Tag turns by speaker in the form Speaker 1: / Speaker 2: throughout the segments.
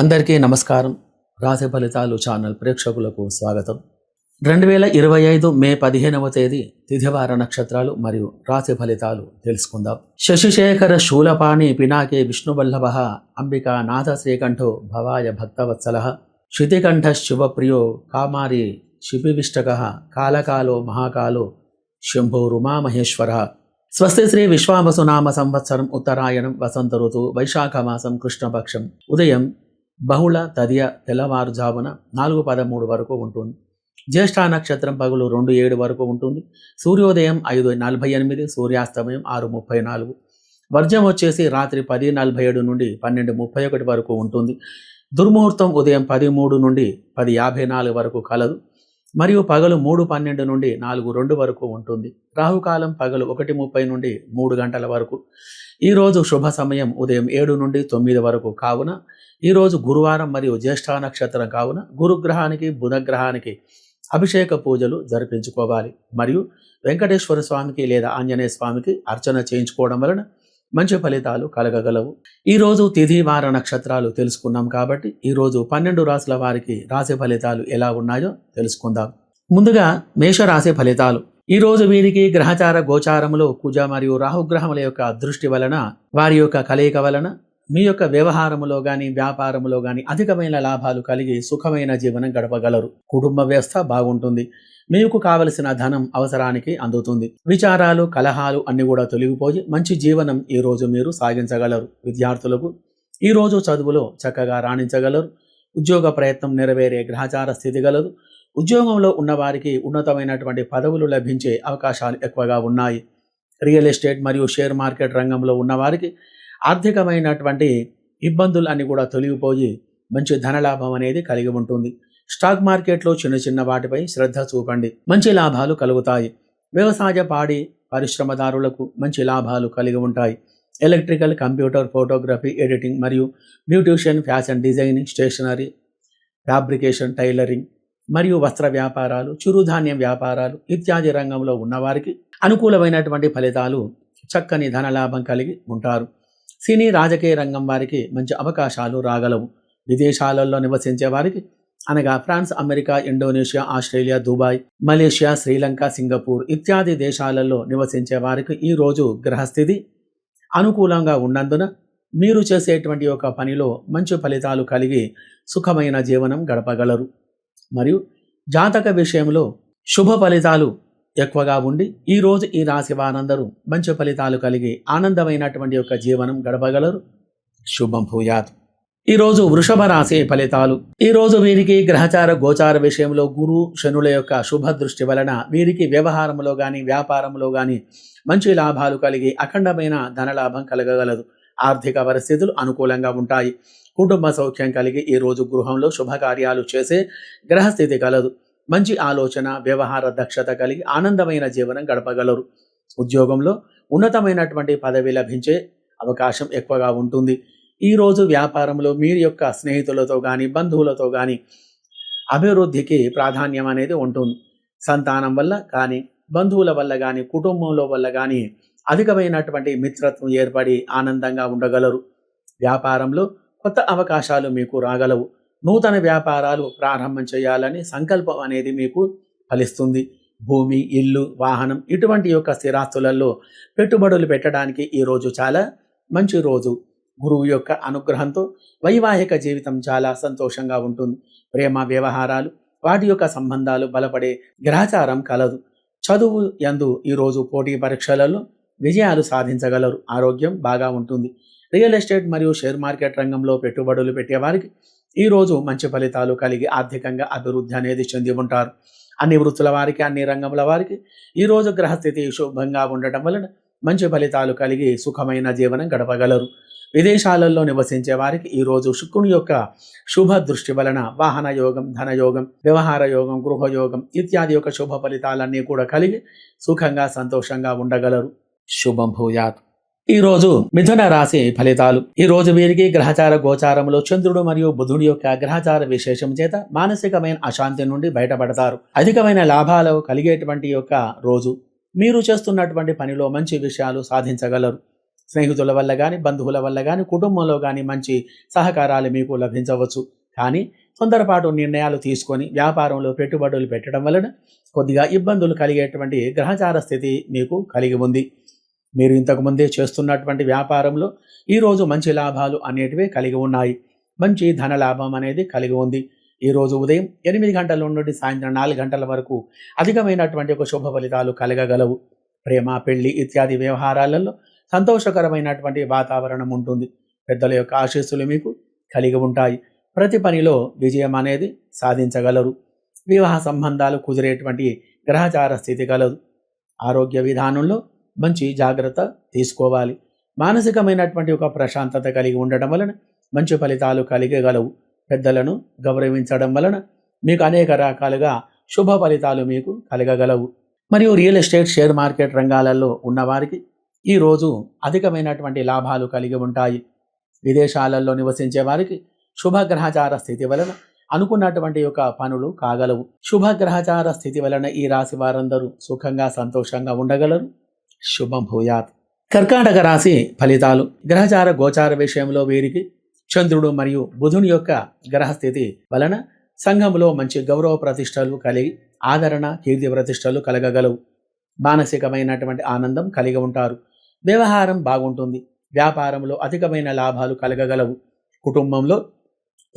Speaker 1: అందరికీ నమస్కారం. రాశి ఫలితాలు ఛానల్ ప్రేక్షకులకు స్వాగతం. రెండు వేల ఇరవై ఐదు మే పదిహేనవ తేదీ తిథివార నక్షత్రాలు మరియు రాశి ఫలితాలు తెలుసుకుందాం. శశిశేఖర శూలపాణి పినాకే విష్ణువల్లభ అంబికా నాథ శ్రీకంఠో భవాయ భక్తవత్సల. శితికంఠ శివప్రియో కామారి శిపివిష్టక కాలకాలో మహాకాలో శంభో రుమామహేశ్వర. స్వస్తి శ్రీ విశ్వామసునామ సంవత్సరం ఉత్తరాయణం వసంత ఋతు వైశాఖ మాసం కృష్ణపక్షం. ఉదయం బహుళ తదియ తెల్లవారుజామున నాలుగు పదమూడు వరకు ఉంటుంది. జ్యేష్ఠ నక్షత్రం పగులు రెండు ఏడు వరకు ఉంటుంది. సూర్యోదయం ఐదు నలభై ఎనిమిది సూర్యాస్తమయం ఆరు ముప్పై నాలుగు. వర్జం వచ్చేసి రాత్రి పది నలభై ఏడు నుండి పన్నెండు ముప్పై ఒకటి వరకు ఉంటుంది. దుర్ముహూర్తం ఉదయం పది మూడు నుండి పది యాభై నాలుగు వరకు కలదు. మరియు పగలు మూడు పన్నెండు నుండి నాలుగు రెండు వరకు ఉంటుంది. రాహుకాలం పగలు ఒకటి ముప్పై నుండి మూడు గంటల వరకు. ఈరోజు శుభ సమయం ఉదయం ఏడు నుండి తొమ్మిది వరకు కావున ఈరోజు గురువారం మరియు జ్యేష్ఠ నక్షత్రం కావున గురుగ్రహానికి బుధగ్రహానికి అభిషేక పూజలు జరిపించుకోవాలి. మరియు వెంకటేశ్వర స్వామికి లేదా ఆంజనేయ స్వామికి అర్చన చేయించుకోవడం వలన మంచి ఫలితాలు కలగగలవు. ఈరోజు తిథి వార నక్షత్రాలు తెలుసుకున్నాం కాబట్టి ఈరోజు పన్నెండు రాసుల వారికి రాశి ఫలితాలు ఎలా ఉన్నాయో తెలుసుకుందాం. ముందుగా మేషరాశి ఫలితాలు. ఈరోజు వీరికి గ్రహచార గోచారములో కుజ మరియు రాహుగ్రహముల యొక్క దృష్టి వలన వారి యొక్క కలయిక వలన మీ యొక్క వ్యవహారములో కానీ వ్యాపారములో కానీ అధికమైన లాభాలు కలిగి సుఖమైన జీవనం గడపగలరు. కుటుంబ వ్యవస్థ బాగుంటుంది. మీకు కావలసిన ధనం అవసరానికి అందుతుంది. విచారాలు కలహాలు అన్ని కూడా తొలగిపోయి మంచి జీవనం ఈ రోజు మీరు సాగించగలరు. విద్యార్థులకు ఈ రోజు చదువులో చక్కగా రాణించగలరు. ఉద్యోగ ప్రయత్నం నెరవేరే గ్రహచార స్థితి గలదు. ఉద్యోగంలో ఉన్నవారికి ఉన్నతమైనటువంటి పదవులు లభించే అవకాశాలు ఎక్కువగా ఉన్నాయి. రియల్ ఎస్టేట్ మరియు షేర్ మార్కెట్ రంగంలో ఉన్నవారికి ఆర్థికమైనటువంటి ఇబ్బందులు అన్ని కూడా తొలగిపోయి మంచి ధనలాభం అనేది కలిగి ఉంటుంది. స్టాక్ మార్కెట్లో చిన్న చిన్న వాటిపై శ్రద్ధ చూపండి. మంచి లాభాలు కలుగుతాయి. వ్యవసాయ పాడి పరిశ్రమదారులకు మంచి లాభాలు కలిగి ఉంటాయి. ఎలక్ట్రికల్ కంప్యూటర్ ఫోటోగ్రఫీ ఎడిటింగ్ మరియు beautician fashion designing stationery fabrication tailoring మరియు వస్త్ర వ్యాపారాలు చిరుధాన్యం వ్యాపారాలు ఇత్యాది రంగంలో ఉన్నవారికి అనుకూలమైనటువంటి ఫలితాలు చక్కని ధనలాభం కలిగి ఉంటారు. సినీ రాజకీయ రంగం వారికి మంచి అవకాశాలు రాగలవు. విదేశాలలో నివసించే వారికి అనగా France America Indonesia Australia Dubai Malaysia Sri Lanka Singapore ఇత్యాది దేశాలలో నివసించే వారికి ఈ రోజు గ్రహస్థితి. అనుకూలంగా ఉన్నందున మీరు చేసేటువంటి ఒక పనిలో మంచి ఫలితాలు కలిగి సుఖమైన జీవనం గడపగలరు. మరియు జాతక విషయంలో శుభ ఫలితాలు ఎక్కువగా ఉండి ఈరోజు ఈ రాశి వారందరూ మంచి ఫలితాలు కలిగి ఆనందమైనటువంటి యొక్క జీవనం గడపగలరు. శుభం భూయాత్. ఈరోజు వృషభ రాశి ఫలితాలు. ఈరోజు వీరికి గ్రహచార గోచార విషయంలో గురు శనుల యొక్క శుభ దృష్టి వలన వీరికి వ్యవహారంలో కానీ వ్యాపారంలో కానీ మంచి లాభాలు కలిగి అఖండమైన ధనలాభం కలగగలదు. ఆర్థిక పరిస్థితులు అనుకూలంగా ఉంటాయి. కుటుంబ సౌఖ్యం కలిగి ఈరోజు గృహంలో శుభకార్యాలు చేసే గ్రహస్థితి కలదు. మంచి ఆలోచన వ్యవహార దక్షత కలిగి ఆనందమైన జీవనం గడపగలరు. ఉద్యోగంలో ఉన్నతమైనటువంటి పదవి లభించే అవకాశం ఎక్కువగా ఉంటుంది. ఈరోజు వ్యాపారంలో మీరు యొక్క స్నేహితులతో కానీ బంధువులతో కానీ అభివృద్ధికి ప్రాధాన్యం అనేది ఉంటుంది. సంతానం వల్ల కానీ బంధువుల వల్ల కానీ కుటుంబంలో వల్ల కానీ అధికమైనటువంటి మిత్రత్వం ఏర్పడి ఆనందంగా ఉండగలరు. వ్యాపారంలో కొత్త అవకాశాలు మీకు రాగలవు. నూతన వ్యాపారాలు ప్రారంభం చేయాలని సంకల్పం అనేది మీకు ఫలిస్తుంది. భూమి ఇల్లు వాహనం ఇటువంటి యొక్క స్థిరాస్తులలో పెట్టుబడులు పెట్టడానికి ఈరోజు చాలా మంచి రోజు. గురువు యొక్క అనుగ్రహంతో వైవాహిక జీవితం చాలా సంతోషంగా ఉంటుంది. ప్రేమ వ్యవహారాలు వాటి యొక్క సంబంధాలు బలపడే గ్రహచారం కలదు. చదువు ఎందు ఈరోజు పోటీ పరీక్షలలో విజయాలు సాధించగలరు. ఆరోగ్యం బాగా ఉంటుంది. రియల్ ఎస్టేట్ మరియు షేర్ మార్కెట్ రంగంలో పెట్టుబడులు పెట్టేవారికి ఈరోజు మంచి ఫలితాలు కలిగి ఆర్థికంగా అభివృద్ధి అనేది చెంది ఉంటారు. అన్ని వృత్తుల వారికి అన్ని రంగముల వారికి ఈరోజు గ్రహస్థితి శుభంగా ఉండటం వలన మంచి ఫలితాలు కలిగి సుఖమైన జీవనం గడపగలరు. విదేశాలలో నివసించే వారికి ఈరోజు శుక్రుని యొక్క శుభ దృష్టి వలన వాహన యోగం ధనయోగం వ్యవహార యోగం గృహయోగం ఇత్యాది యొక్క శుభ ఫలితాలన్నీ కూడా కలిగి సుఖంగా సంతోషంగా ఉండగలరు. శుభం భూయాత్. ఈ రోజు మిథున రాశి ఫలితాలు. ఈ రోజు వీరికి గ్రహచార గోచారంలో చంద్రుడు మరియు బుధుడి యొక్క గ్రహచార విశేషం చేత మానసికమైన అశాంతి నుండి బయటపడతారు. అధికమైన లాభాలు కలిగేటువంటి యొక్క రోజు. మీరు చేస్తున్నటువంటి పనిలో మంచి విషయాలు సాధించగలరు. స్నేహితుల వల్ల కానీ బంధువుల వల్ల కానీ కుటుంబంలో కానీ మంచి సహకారాలు మీకు లభించవచ్చు. కానీ తొందరపాటు నిర్ణయాలు తీసుకొని వ్యాపారంలో పెట్టుబడులు పెట్టడం వలన కొద్దిగా ఇబ్బందులు కలిగేటువంటి గ్రహచార స్థితి మీకు కలిగి ఉంది. మీరు ఇంతకుముందే చేస్తున్నటువంటి వ్యాపారంలో ఈరోజు మంచి లాభాలు అనేటివి కలిగి ఉన్నాయి. మంచి ధన లాభం అనేది కలిగి ఉంది. ఈరోజు ఉదయం ఎనిమిది గంటల నుండి సాయంత్రం నాలుగు గంటల వరకు అధికమైనటువంటి ఒక శుభ ఫలితాలు కలగగలవు. ప్రేమ పెళ్ళి ఇత్యాది వ్యవహారాలలో సంతోషకరమైనటువంటి వాతావరణం ఉంటుంది. పెద్దల యొక్క ఆశీస్సులు మీకు కలిగి ఉంటాయి. ప్రతి పనిలో విజయం అనేది సాధించగలరు. వివాహ సంబంధాలు కుదిరేటువంటి గ్రహచార స్థితి కలదు. ఆరోగ్య విధానంలో మంచి జాగ్రత్త తీసుకోవాలి. మానసికమైనటువంటి ఒక ప్రశాంతత కలిగి ఉండడం వలన మంచి ఫలితాలు కలిగగలవు. పెద్దలను గౌరవించడం వలన మీకు అనేక రకాలుగా శుభ ఫలితాలు మీకు కలగగలవు. మరియు రియల్ ఎస్టేట్ షేర్ మార్కెట్ రంగాలలో ఉన్నవారికి ఈరోజు అధికమైనటువంటి లాభాలు కలిగి ఉంటాయి. విదేశాలలో నివసించే వారికి శుభగ్రహచార స్థితి వలన అనుకున్నటువంటి యొక్క పనులు కాగలవు. శుభగ్రహచార స్థితి వలన ఈ రాశి వారందరూ సుఖంగా సంతోషంగా ఉండగలరు. శుభం భూయాత్. కర్కాటక రాశి ఫలితాలు. గ్రహచార గోచార విషయంలో వీరికి చంద్రుడు మరియు బుధుని యొక్క గ్రహస్థితి వలన సంఘంలో మంచి గౌరవ ప్రతిష్టలు కలిగి ఆదరణ కీర్తి ప్రతిష్టలు కలగగలవు. మానసికమైనటువంటి ఆనందం కలిగి ఉంటారు. వ్యవహారం బాగుంటుంది. వ్యాపారంలో అధికమైన లాభాలు కలగగలవు. కుటుంబంలో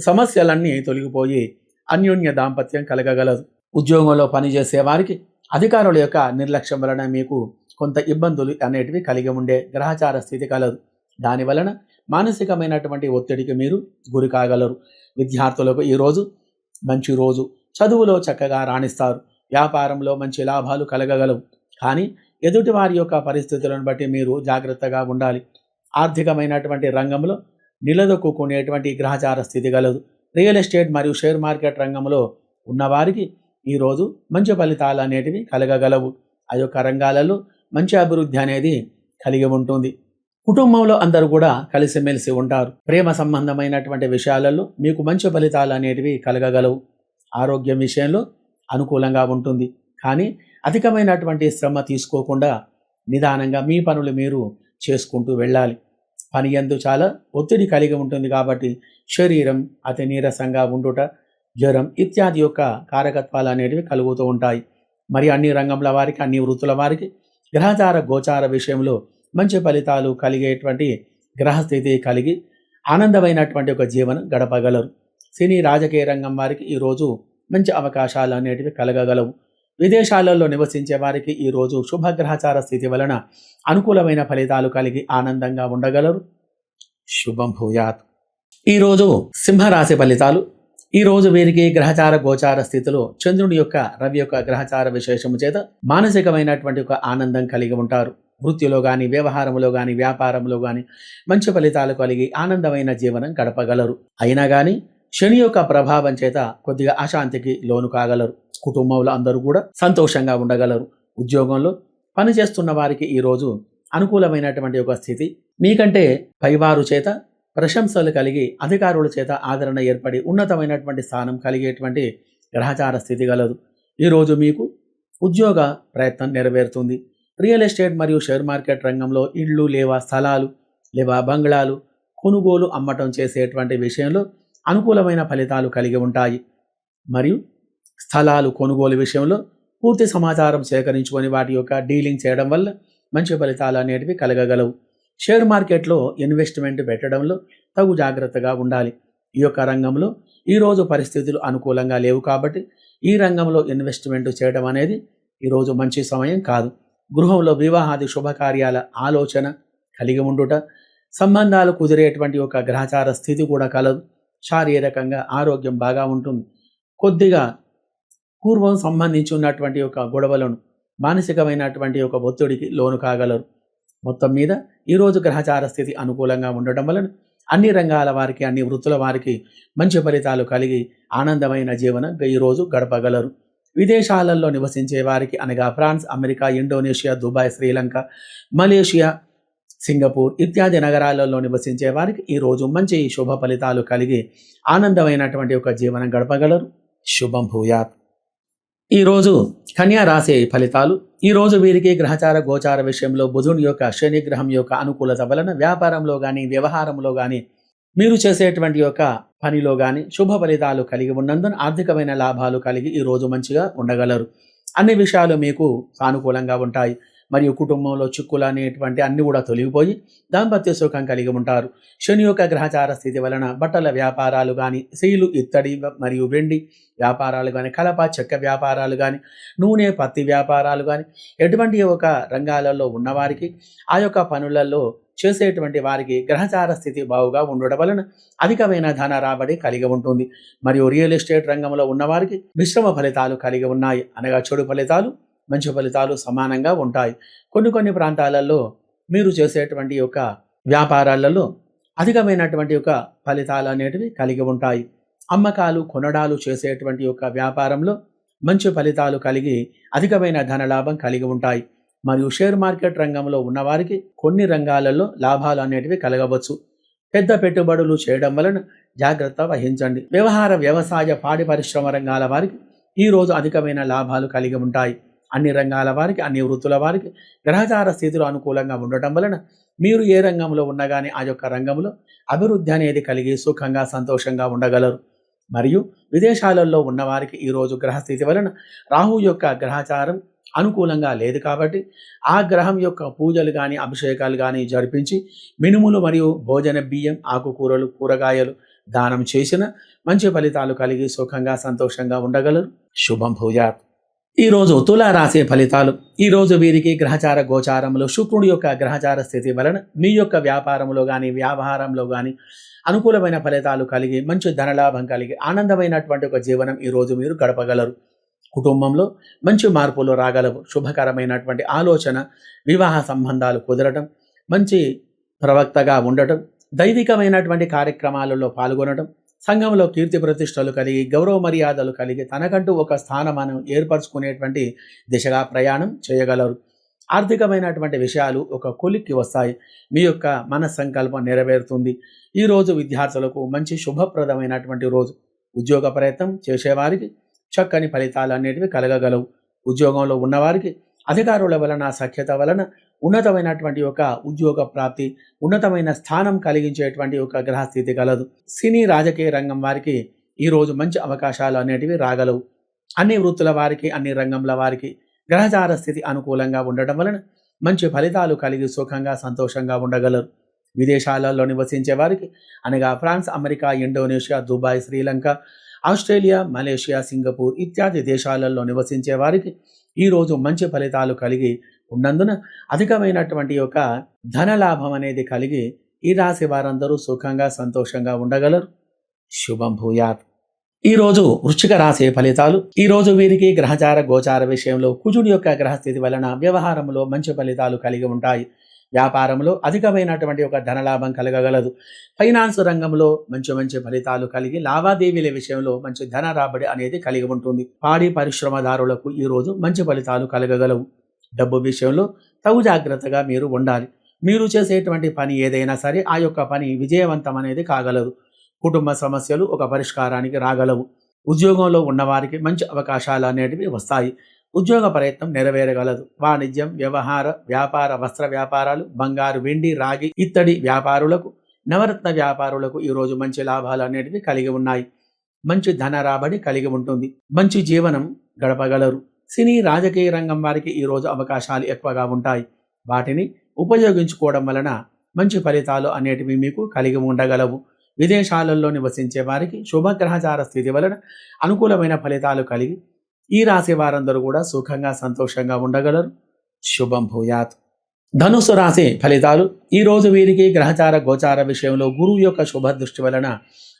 Speaker 1: సమస్యలన్నీ తొలగిపోయి అన్యోన్య దాంపత్యం కలగగలదు. ఉద్యోగంలో పనిచేసే వారికి అధికారుల యొక్క నిర్లక్ష్యం వలన మీకు కొంత ఇబ్బందులు అనేటివి కలిగి ఉండే గ్రహచార స్థితి కలదు. దాని వలన మానసికమైనటువంటి ఒత్తిడికి మీరు గురి కాగలరు. విద్యార్థులకు ఈరోజు మంచి రోజు. చదువులో చక్కగా రాణిస్తారు. వ్యాపారంలో మంచి లాభాలు కలగగలవు. కానీ ఎదుటి వారి యొక్క పరిస్థితులను బట్టి మీరు జాగ్రత్తగా ఉండాలి. ఆర్థికమైనటువంటి రంగంలో నిలదొక్కునేటువంటి గ్రహచార స్థితి కలదు రియల్ ఎస్టేట్ మరియు షేర్ మార్కెట్ రంగంలో ఉన్నవారికి ఈరోజు మంచి ఫలితాలు అనేటివి కలగగలవు. ఆ యొక్క రంగాలలో మంచి అభివృద్ధి అనేది కలిగి ఉంటుంది. కుటుంబంలో అందరూ కూడా కలిసిమెలిసి ఉంటారు. ప్రేమ సంబంధమైనటువంటి విషయాలలో మీకు మంచి ఫలితాలు అనేటివి కలగగలవు. ఆరోగ్యం విషయంలో అనుకూలంగా ఉంటుంది. కానీ అధికమైనటువంటి శ్రమ తీసుకోకుండా నిదానంగా మీ పనులు మీరు చేసుకుంటూ వెళ్ళాలి. పని ఎందు చాలా ఒత్తిడి కలిగి ఉంటుంది కాబట్టి శరీరం అతి నీరసంగా ఉండుట జ్వరం ఇత్యాది యొక్క కారకత్వాలు అనేటివి కలుగుతూ ఉంటాయి. మరి అన్ని రంగంల వారికి అన్ని వృత్తుల వారికి గ్రహచార గోచార విషయంలో మంచి ఫలితాలు కలిగేటువంటి గ్రహస్థితి కలిగి ఆనందమైనటువంటి ఒక జీవనం గడపగలరు. సినీ రాజకీయ రంగం వారికి ఈరోజు మంచి అవకాశాలు అనేటివి కలగగలవు. విదేశాలలో నివసించే వారికి ఈరోజు శుభగ్రహచార స్థితి వలన అనుకూలమైన ఫలితాలు కలిగి ఆనందంగా ఉండగలరు. శుభం భూయాత్. ఈరోజు సింహరాశి ఫలితాలు. ఈరోజు వీరికి గ్రహచార గోచార స్థితిలో చంద్రుడి యొక్క రవి యొక్క గ్రహచార విశేషము చేత మానసికమైనటువంటి ఒక ఆనందం కలిగి ఉంటారు. వృత్తిలో కానీ వ్యవహారంలో కానీ వ్యాపారంలో కానీ మంచి ఫలితాలు కలిగి ఆనందమైన జీవనం గడపగలరు. అయినా కానీ శని యొక్క ప్రభావం చేత కొద్దిగా అశాంతికి లోను కాగలరు. కుటుంబంలో అందరూ కూడా సంతోషంగా ఉండగలరు. ఉద్యోగంలో పనిచేస్తున్న వారికి ఈరోజు అనుకూలమైనటువంటి ఒక స్థితి. మీకంటే పైవారు చేత ప్రశంసలు కలిగి అధికారుల చేత ఆదరణ ఏర్పడి ఉన్నతమైనటువంటి స్థానం కలిగేటువంటి గ్రహచార స్థితి గలదు. ఈరోజు మీకు ఉద్యోగ ప్రయత్నం నెరవేరుతుంది. రియల్ ఎస్టేట్ మరియు షేర్ మార్కెట్ రంగంలో ఇళ్ళు లేవా స్థలాలు లేవా బంగ్లాలు కొనుగోలు అమ్మటం చేసేటువంటి విషయంలో అనుకూలమైన ఫలితాలు కలిగి ఉంటాయి. మరియు స్థలాలు కొనుగోలు విషయంలో పూర్తి సమాచారం సేకరించుకొని వాటి యొక్క డీలింగ్ చేయడం వల్ల మంచి ఫలితాలు అనేటివి కలగగలవు. షేర్ మార్కెట్లో ఇన్వెస్ట్మెంట్ పెట్టడంలో తగు జాగ్రత్తగా ఉండాలి. ఈ యొక్క రంగంలో ఈరోజు పరిస్థితులు అనుకూలంగా లేవు కాబట్టి ఈ రంగంలో ఇన్వెస్ట్మెంట్ చేయడం అనేది ఈరోజు మంచి సమయం కాదు. గృహంలో వివాహాది శుభకార్యాల ఆలోచన కలిగి ఉండుట సంబంధాలు కుదిరేటువంటి ఒక గ్రహచార స్థితి కూడా కలదు. శారీరకంగా ఆరోగ్యం బాగా ఉంటుంది. కొద్దిగా పూర్వం సంబంధించి ఉన్నటువంటి ఒక గొడవలను మానసికమైనటువంటి ఒక ఒత్తిడికి లోను కాగలరు. మొత్తం మీద ఈరోజు గ్రహచార స్థితి అనుకూలంగా ఉండటం వలన అన్ని రంగాల వారికి అన్ని వృత్తుల వారికి మంచి ఫలితాలు కలిగి ఆనందమైన జీవనం ఈరోజు గడపగలరు. విదేశాలలో నివసించే వారికి అనగా France America Indonesia Dubai Sri Lanka Malaysia Singapore ఇత్యాది నగరాలలో నివసించే వారికి ఈరోజు మంచి శుభ ఫలితాలు కలిగి ఆనందమైనటువంటి ఒక జీవనం గడపగలరు. శుభం భూయాత్. ఈరోజు కన్యా రాశి ఫలితాలు. ఈరోజు వీరికి గ్రహచార గోచార విషయంలో బుధుని యొక్క శనిగ్రహం యొక్క అనుకూలత వలన వ్యాపారంలో కానీ వ్యవహారంలో కానీ మీరు చేసేటువంటి యొక్క పనిలో కానీ శుభ ఫలితాలు కలిగి ఉన్నందున ఆర్థికమైన లాభాలు కలిగి ఈ రోజు మంచిగా ఉండగలరు. అన్ని విషయాలు మీకు సానుకూలంగా ఉంటాయి. మరియు కుటుంబంలో చిక్కులు అనేటువంటి అన్ని కూడా తొలగిపోయి దాంపత్య సుఖం కలిగి ఉంటారు. శని యొక్క గ్రహచార స్థితి వలన బట్టల వ్యాపారాలు కానీ శీలు ఇత్తడి మరియు వెండి వ్యాపారాలు కానీ కలప చెక్క వ్యాపారాలు కానీ నూనె పత్తి వ్యాపారాలు కానీ ఎటువంటి ఒక రంగాలలో ఉన్నవారికి ఆ యొక్క పనులలో చేసేటువంటి వారికి గ్రహచార స్థితి బావుగా ఉండడం వలన అధికమైన ధన రాబడి కలిగి ఉంటుంది. మరియు రియల్ ఎస్టేట్ రంగంలో ఉన్నవారికి మిశ్రమ ఫలితాలు కలిగి ఉన్నాయి. అనగా చెడు ఫలితాలు మంచి ఫలితాలు సమానంగా ఉంటాయి. కొన్ని కొన్ని ప్రాంతాలలో మీరు చేసేటువంటి యొక్క వ్యాపారాలలో అధికమైనటువంటి యొక్క ఫలితాలు అనేటివి కలిగి ఉంటాయి. అమ్మకాలు కొనడాలు చేసేటువంటి యొక్క వ్యాపారంలో మంచి ఫలితాలు కలిగి అధికమైన ధనలాభం కలిగి ఉంటాయి. మరియు షేర్ మార్కెట్ రంగంలో ఉన్నవారికి కొన్ని రంగాలలో లాభాలు అనేటివి కలగవచ్చు. పెద్ద పెట్టుబడులు చేయడం వలన జాగ్రత్త వహించండి. వ్యవహార వ్యవసాయ పాడి పరిశ్రమ రంగాల వారికి ఈరోజు అధికమైన లాభాలు కలిగి ఉంటాయి. అన్ని రంగాల వారికి అన్ని వృత్తుల వారికి గ్రహచార స్థితిలో అనుకూలంగా ఉండటం వలన మీరు ఏ రంగంలో ఉన్నా కానీ ఆ యొక్క రంగంలో అభివృద్ధి అనేది కలిగి సుఖంగా సంతోషంగా ఉండగలరు. మరియు విదేశాలలో ఉన్నవారికి ఈరోజు గ్రహస్థితి వలన రాహు యొక్క గ్రహచారం అనుకూలంగా లేదు కాబట్టి ఆ గ్రహం యొక్క పూజలు కానీ అభిషేకాలు కానీ జరిపించి మినుములు మరియు భోజన బియ్యం ఆకుకూరలు కూరగాయలు దానం చేసిన మంచి ఫలితాలు కలిగి సుఖంగా సంతోషంగా ఉండగలరు. శుభం భూజాత్ ఈరోజు తులారాశి ఫలితాలు. ఈరోజు వీరికి గ్రహచార గోచారంలో శుక్రుడి యొక్క గ్రహచార స్థితి వలన మీ యొక్క వ్యాపారంలో కానీ వ్యవహారంలో కానీ అనుకూలమైన ఫలితాలు కలిగి మంచి ధనలాభం కలిగి ఆనందమైనటువంటి ఒక జీవనం ఈరోజు మీరు గడపగలరు. కుటుంబంలో మంచి మార్పులు రాగలవు. శుభకరమైనటువంటి ఆలోచన వివాహ సంబంధాలు కుదరటం మంచి ప్రవక్తగా ఉండటం దైవికమైనటువంటి కార్యక్రమాలలో పాల్గొనడం సంఘంలో కీర్తి ప్రతిష్టలు కలిగి గౌరవ మర్యాదలు కలిగి తనకంటూ ఒక స్థానమానం ఏర్పరచుకునేటువంటి దిశగా ప్రయాణం చేయగలరు. ఆర్థికమైనటువంటి విషయాలు ఒక కొలిక్కి వస్తాయి. మీ యొక్క మన సంకల్పం నెరవేరుతుంది. ఈ రోజు విద్యార్థులకు మంచి శుభప్రదమైనటువంటి రోజు. ఉద్యోగ ప్రయత్నం చేసేవారికి చక్కని ఫలితాలు అనేటివి కలగగలవు. ఉద్యోగంలో ఉన్నవారికి అధికారుల వలన సఖ్యత వలన ఉన్నతమైనటువంటి ఒక ఉద్యోగ ప్రాప్తి ఉన్నతమైన స్థానం కలిగించేటువంటి ఒక గ్రహస్థితి కలదు సినీ రాజకీయ రంగం వారికి ఈరోజు మంచి అవకాశాలు అనేటివి రాగలవు. అన్ని వృత్తుల వారికి అన్ని రంగంల వారికి గ్రహచార స్థితి అనుకూలంగా ఉండటం వలన మంచి ఫలితాలు కలిగి సుఖంగా సంతోషంగా ఉండగలరు. విదేశాలలో నివసించే వారికి అనగా France America Indonesia Dubai Sri Lanka Australia Malaysia Singapore ఇత్యాది దేశాలలో నివసించే వారికి ఈరోజు మంచి ఫలితాలు కలిగి ఉన్నందున అధికమైనటువంటి యొక్క ధనలాభం అనేది కలిగి ఈ రాశి వారందరూ సుఖంగా సంతోషంగా ఉండగలరు. శుభం భూయాత్. ఈరోజు వృశ్చిక రాశి ఫలితాలు. ఈరోజు వీరికి గ్రహచార గోచార విషయంలో కుజుడి యొక్క గ్రహస్థితి వలన వ్యవహారంలో మంచి ఫలితాలు కలిగి ఉంటాయి. వ్యాపారంలో అధికమైనటువంటి ఒక ధనలాభం కలగగలదు. ఫైనాన్స్ రంగంలో మంచి మంచి ఫలితాలు కలిగి లావాదేవీల విషయంలో మంచి ధన రాబడి అనేది కలిగి ఉంటుంది. పాడి పరిశ్రమదారులకు ఈరోజు మంచి ఫలితాలు కలగగలవు. డబ్బు విషయంలో తగు జాగ్రత్తగా మీరు ఉండాలి. మీరు చేసేటువంటి పని ఏదైనా సరే ఆ యొక్క పని విజయవంతం అనేది కాగలదు. కుటుంబ సమస్యలు ఒక పరిష్కారానికి రాగలవు. ఉద్యోగంలో ఉన్నవారికి మంచి అవకాశాలు అనేటివి వస్తాయి. ఉద్యోగ ప్రయత్నం నెరవేరగలదు. వాణిజ్యం వ్యవహార వ్యాపార వస్త్ర వ్యాపారాలు బంగారు వెండి రాగి ఇత్తడి వ్యాపారులకు నవరత్న వ్యాపారులకు ఈరోజు మంచి లాభాలు అనేటివి కలిగి ఉన్నాయి. మంచి ధన రాబడి కలిగి ఉంటుంది. మంచి జీవనం గడపగలరు. సినీ రాజకీయ రంగం వారికి ఈరోజు అవకాశాలు ఎక్కువగా ఉంటాయి. వాటిని ఉపయోగించుకోవడం వలన మంచి ఫలితాలు అనేటివి మీకు కలిగి ఉండగలవు. విదేశాలలో నివసించే వారికి శుభగ్రహచార స్థితి వలన అనుకూలమైన ఫలితాలు కలిగి ఈ రాశి వారందరూ కూడా సుఖంగా సంతోషంగా ఉండగలరు. శుభం భూయాత్. ధనుసు రాశి ఫలితాలు. ఈ రోజు వీరికి గ్రహచార గోచార విషయంలో గురువు యొక్క శుభ దృష్టి వలన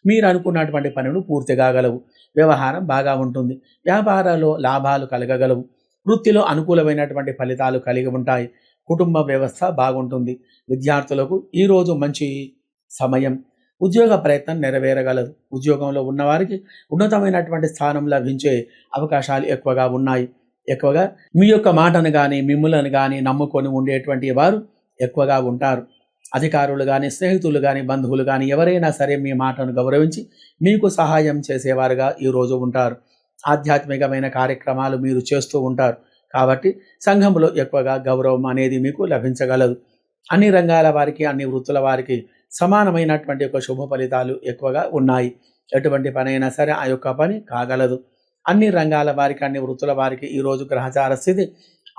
Speaker 1: మీరు అనుకున్నటువంటి పనులు పూర్తి కాగలవు వ్యవహారం బాగా ఉంటుంది. వ్యాపారాల్లో లాభాలు కలగగలవు. వృత్తిలో అనుకూలమైనటువంటి ఫలితాలు కలిగి ఉంటాయి. కుటుంబ వ్యవస్థ బాగుంటుంది. విద్యార్థులకు ఈరోజు మంచి సమయం. ఉద్యోగ ప్రయత్నం నెరవేరగలదు. ఉద్యోగంలో ఉన్నవారికి ఉన్నతమైనటువంటి స్థానం లభించే అవకాశాలు ఎక్కువగా ఉన్నాయి. ఎక్కువగా మీ యొక్క మాటను కానీ మిమ్ములను కానీ నమ్ముకొని ఉండేటువంటి వారు ఎక్కువగా ఉంటారు. అధికారులు కానీ స్నేహితులు కానీ బంధువులు కానీ ఎవరైనా సరే మీ మాటను గౌరవించి మీకు సహాయం చేసేవారుగా ఈరోజు ఉంటారు. ఆధ్యాత్మికమైన కార్యక్రమాలు మీరు చేస్తూ ఉంటారు. కాబట్టి సంఘంలో ఎక్కువగా గౌరవం అనేది మీకు లభించగలదు. అన్ని రంగాల వారికి అన్ని వృత్తుల వారికి సమానమైనటువంటి యొక్క శుభ ఫలితాలు ఎక్కువగా ఉన్నాయి. ఎటువంటి పని అయినా సరే ఆ యొక్క పని కాగలదు. అన్ని రంగాల వారికి అన్ని వృత్తుల వారికి ఈరోజు గ్రహచార స్థితి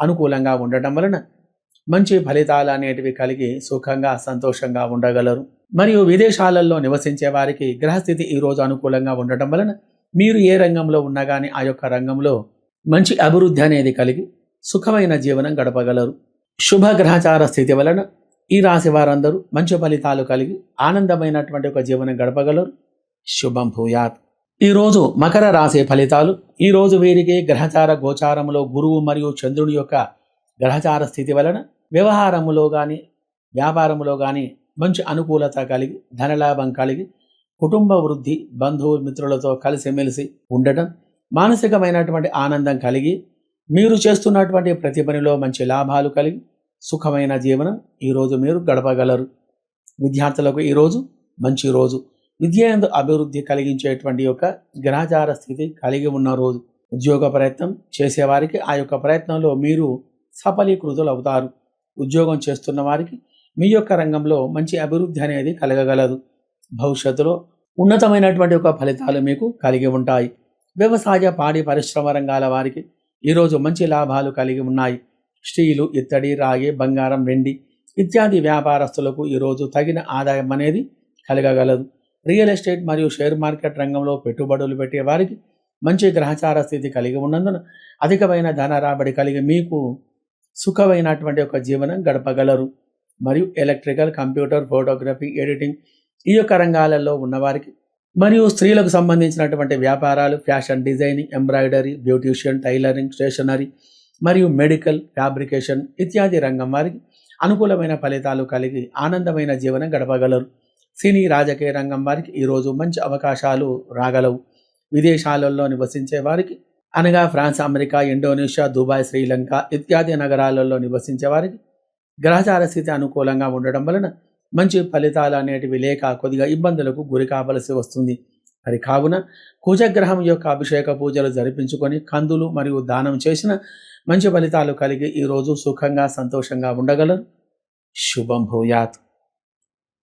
Speaker 1: అనుకూలంగా ఉండటం వలన మంచి ఫలితాలు అనేటివి కలిగి సుఖంగా సంతోషంగా ఉండగలరు. మరియు విదేశాలలో నివసించే వారికి గ్రహస్థితి ఈరోజు అనుకూలంగా ఉండటం వలన మీరు ఏ రంగంలో ఉన్నా కానీ ఆ యొక్క రంగంలో మంచి అభివృద్ధి అనేది కలిగి సుఖమైన జీవనం గడపగలరు. శుభ గ్రహచార స్థితి వలన ఈ రాశి వారందరూ మంచి ఫలితాలు కలిగి ఆనందమైనటువంటి ఒక జీవనం గడపగలరు. శుభం భూయాత్. ఈరోజు మకర రాశి ఫలితాలు. ఈరోజు వీరికి గ్రహచార గోచారంలో గురువు మరియు చంద్రుడి యొక్క గ్రహచార స్థితి వలన వ్యవహారములో కానీ వ్యాపారములో కానీ మంచి అనుకూలత కలిగి ధనలాభం కలిగి కుటుంబ వృద్ధి బంధువు మిత్రులతో కలిసిమెలిసి ఉండటం మానసికమైనటువంటి ఆనందం కలిగి మీరు చేస్తున్నటువంటి ప్రతి పనిలో మంచి లాభాలు కలిగి సుఖమైన జీవనం ఈరోజు మీరు గడపగలరు. విద్యార్థులకు ఈరోజు మంచి రోజు. విద్యందు అభివృద్ధి కలిగించేటువంటి యొక్క గ్రహచార స్థితి కలిగి ఉన్న రోజు. ఉద్యోగ ప్రయత్నం చేసేవారికి ఆ యొక్క ప్రయత్నంలో మీరు సఫలీకృతులు అవుతారు. ఉద్యోగం చేస్తున్న వారికి మీ యొక్క రంగంలో మంచి అభివృద్ధి అనేది కలగగలదు. భవిష్యత్తులో ఉన్నతమైనటువంటి ఒక ఫలితాలు మీకు కలిగి ఉంటాయి. వ్యవసాయ పాడి పరిశ్రమ రంగాల వారికి ఈరోజు మంచి లాభాలు కలిగి ఉన్నాయి. స్టీలు ఇత్తడి రాగి బంగారం వెండి ఇత్యాది వ్యాపారస్తులకు ఈరోజు తగిన ఆదాయం అనేది కలగగలదు. రియల్ ఎస్టేట్ మరియు షేర్ మార్కెట్ రంగంలో పెట్టుబడులు పెట్టే వారికి మంచి గ్రహచార స్థితి కలిగి ఉన్నందున అధికమైన ధన రాబడి కలిగి మీకు సుఖమైనటువంటి ఒక జీవనం గడపగలరు. మరియు ఎలక్ట్రికల్ కంప్యూటర్ ఫోటోగ్రఫీ ఎడిటింగ్ ఈ యొక్క రంగాలలో ఉన్నవారికి మరియు స్త్రీలకు సంబంధించినటువంటి వ్యాపారాలు fashion designing embroidery beautician tailoring stationery మరియు మెడికల్ ఫ్యాబ్రికేషన్ ఇత్యాది రంగం వారికి అనుకూలమైన ఫలితాలు కలిగి ఆనందమైన జీవనం గడపగలరు. సినీ రాజకీయ రంగం వారికి ఈరోజు మంచి అవకాశాలు రాగలవు. విదేశాలలో నివసించే వారికి అనగా France America Indonesia Dubai Sri Lanka ఇత్యాది నగరాలలో నివసించే వారికి గ్రహచార స్థితి అనుకూలంగా ఉండడం వలన మంచి ఫలితాలు అనేటివి లేక కొద్దిగా ఇబ్బందులకు గురి కావలసి వస్తుంది. మరి కావున కుజగ్రహం యొక్క అభిషేక పూజలు జరిపించుకొని కందులు మరియు దానం చేసిన మంచి ఫలితాలు కలిగి ఈరోజు సుఖంగా సంతోషంగా ఉండగలరు. శుభం భూయాత్.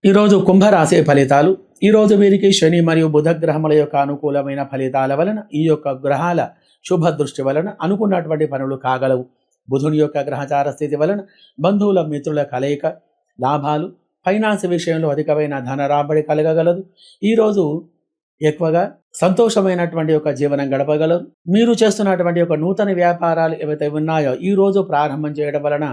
Speaker 1: ఈరోజు కుంభరాశి ఫలితాలు. ఈరోజు వీరికి శని మరియు బుధ గ్రహముల యొక్క అనుకూలమైన ఫలితాల వలన ఈ యొక్క గ్రహాల శుభ దృష్టి వలన అనుకున్నటువంటి పనులు కాగలవు. బుధుని యొక్క గ్రహచార స్థితి వలన బంధువుల మిత్రుల కలయిక లాభాలు ఫైనాన్స్ విషయంలో అధికమైన ధన రాబడి కలగగలదు. ఈరోజు ఎక్కువగా సంతోషమైనటువంటి యొక్క జీవనం గడపగలరు. మీరు చేస్తున్నటువంటి యొక్క నూతన వ్యాపారాలు ఏవైతే ఉన్నాయో ఈ రోజు ప్రారంభం చేయడం వలన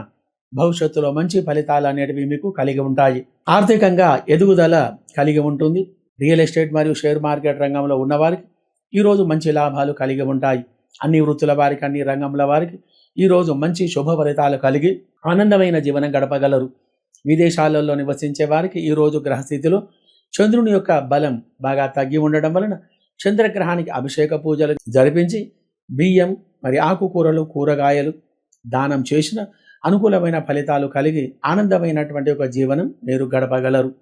Speaker 1: భవిష్యత్తులో మంచి ఫలితాలు అనేటివి మీకు కలిగి ఉంటాయి. ఆర్థికంగా ఎదుగుదల కలిగి ఉంటుంది. రియల్ ఎస్టేట్ మరియు షేర్ మార్కెట్ రంగంలో ఉన్నవారికి ఈరోజు మంచి లాభాలు కలిగి ఉంటాయి. అన్ని వృత్తుల వారికి అన్ని రంగంల వారికి ఈరోజు మంచి శుభ ఫలితాలు కలిగి ఆనందమైన జీవనం గడపగలరు. విదేశాలలో నివసించే వారికి ఈరోజు గ్రహస్థితిలో చంద్రుని యొక్క బలం బాగా తగ్గి ఉండడం వలన చంద్రగ్రహానికి అభిషేక పూజలు జరిపించి బియ్యం మరి ఆకుకూరలు కూరగాయలు దానం చేసిన అనుకూలమైన ఫలితాలు కలిగి ఆనందమైనటువంటి ఒక జీవనం మీరు గడపగలరు.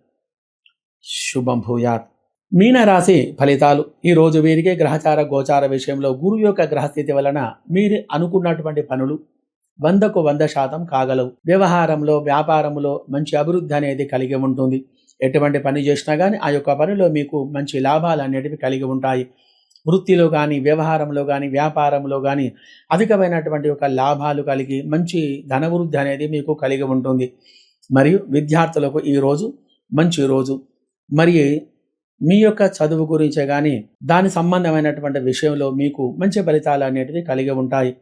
Speaker 1: శుభం భూయాత్. మీనరాశి ఫలితాలు. ఈరోజు వీరికే వీరికి గ్రహచార గోచార విషయంలో గురువు యొక్క గ్రహస్థితి వలన మీరు అనుకున్నటువంటి పనులు వందకు వంద శాతం కాగలవు. వ్యవహారంలో వ్యాపారంలో మంచి అభివృద్ధి అనేది కలిగి ఉంటుంది. ఎటువంటి పని చేసినా కానీ ఆ యొక్క పనిలో మీకు మంచి లాభాలు అనేటివి కలిగి ఉంటాయి. వృత్తిలో కానీ వ్యవహారంలో కానీ వ్యాపారంలో కానీ అధికమైనటువంటి ఒక లాభాలు కలిగి మంచి ధనవృద్ధి అనేది మీకు కలిగి ఉంటుంది. మరియు విద్యార్థులకు ఈ రోజు మంచి రోజు. మరి మీ యొక్క చదువు గురించే కానీ దాని సంబంధమైనటువంటి విషయంలో మీకు మంచి ఫలితాలు అనేటివి కలిగి ఉంటాయి.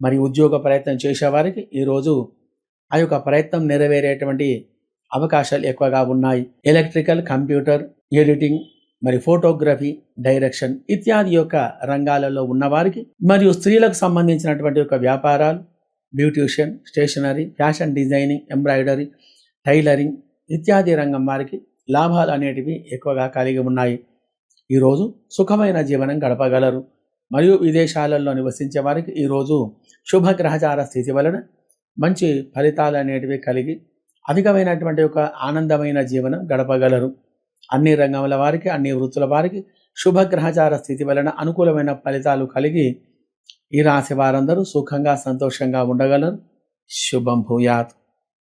Speaker 1: మరి ఉద్యోగ ప్రయత్నం చేసేవారికి ఈరోజు ఆ యొక్క ప్రయత్నం నెరవేరేటువంటి అవకాశాలు ఎక్కువగా ఉన్నాయి. ఎలక్ట్రికల్ కంప్యూటర్ ఎడిటింగ్ మరి ఫోటోగ్రఫీ డైరెక్షన్ ఇత్యాది యొక్క రంగాలలో ఉన్నవారికి మరియు స్త్రీలకు సంబంధించినటువంటి యొక్క వ్యాపారాలు beautician stationery fashion designing embroidery tailoring ఇత్యాది రంగం వారికి లాభాలు అనేటివి ఎక్కువగా కలిగి ఉన్నాయి. ఈరోజు సుఖమైన జీవనం గడపగలరు. మరియు విదేశాలలో నివసించే వారికి ఈరోజు శుభగ్రహచార స్థితి వలన మంచి ఫలితాలు అనేటివి కలిగి అధికమైనటువంటి ఒక ఆనందమైన జీవనం గడపగలరు. అన్ని రంగముల వారికి అన్ని వృత్తుల వారికి శుభగ్రహచార స్థితి వలన అనుకూలమైన ఫలితాలు కలిగి ఈ రాశి వారందరూ సుఖంగా సంతోషంగా ఉండగలరు. శుభం భూయాత్.